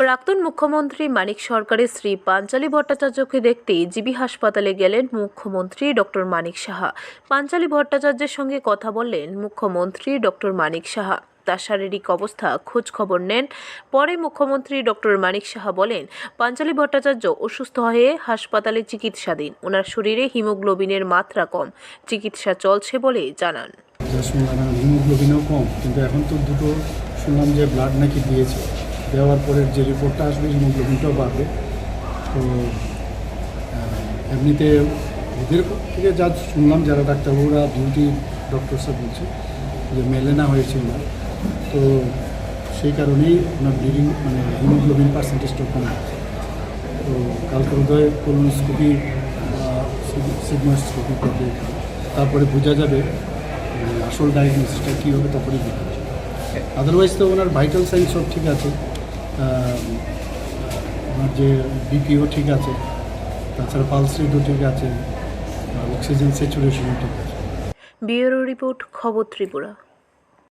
প্রাক্তন মুখ্যমন্ত্রী মানিক সরকারের শ্রী পাঞ্চালী ভট্টাচার্যকে দেখতে জিবি হাসপাতালে গেলেন মুখ্যমন্ত্রী ডক্টর মানিক সাহা। পাঞ্চালী ভট্টাচার্যের সঙ্গে কথা বললেন মুখ্যমন্ত্রী ডক্টর মানিক সাহা। তার শারীরিক অবস্থা খোঁজ খবর নেন। পরে মুখ্যমন্ত্রী ডক্টর মানিক সাহা বলেন, পাঞ্চালী ভট্টাচার্য অসুস্থ হয়ে হাসপাতালে চিকিৎসাধীন। ওনার শরীরে হিমোগ্লোবিনের মাত্রা কম। চিকিৎসা চলছে বলে জানান। হিমোগ্লোবিনও কম, কিন্তু এখন তো দুটো শুনলাম যে ব্লাড নাকি দিয়েছে। দেওয়ার পরে যে রিপোর্টটা আসবে হিমোগ্লোবিনটাও বাড়বে। তো এমনিতে ওদের থেকে যা শুনলাম, যারা ডাক্তারবাবুরা ডিউটি ডক্টরসরা বলছে যে মেলেনা হয়েছে ওনার। তো সেই কারণেই ওনার ব্লিডিং মানে হিমোগ্লোবিন পার্সেন্টেজটা কম তো কালকে উদয় কোলোনোস্কোপি সিগমাস্কোপি করবে তারপরে বোঝা যাবে মানে আসল ডায়াগনোসিসটা কী হবে তারপরে আদারওয়াইজ তো ওনার ভাইটাল সাইন সব ঠিক আছে। ওনার যে বিপিও ঠিক আছে, তাছাড়া পালস রেটও ঠিক আছে অক্সিজেন স্যাচুরেশনও ঠিক আছে। ব্যুরো রিপোর্ট খবর ত্রিপুরা।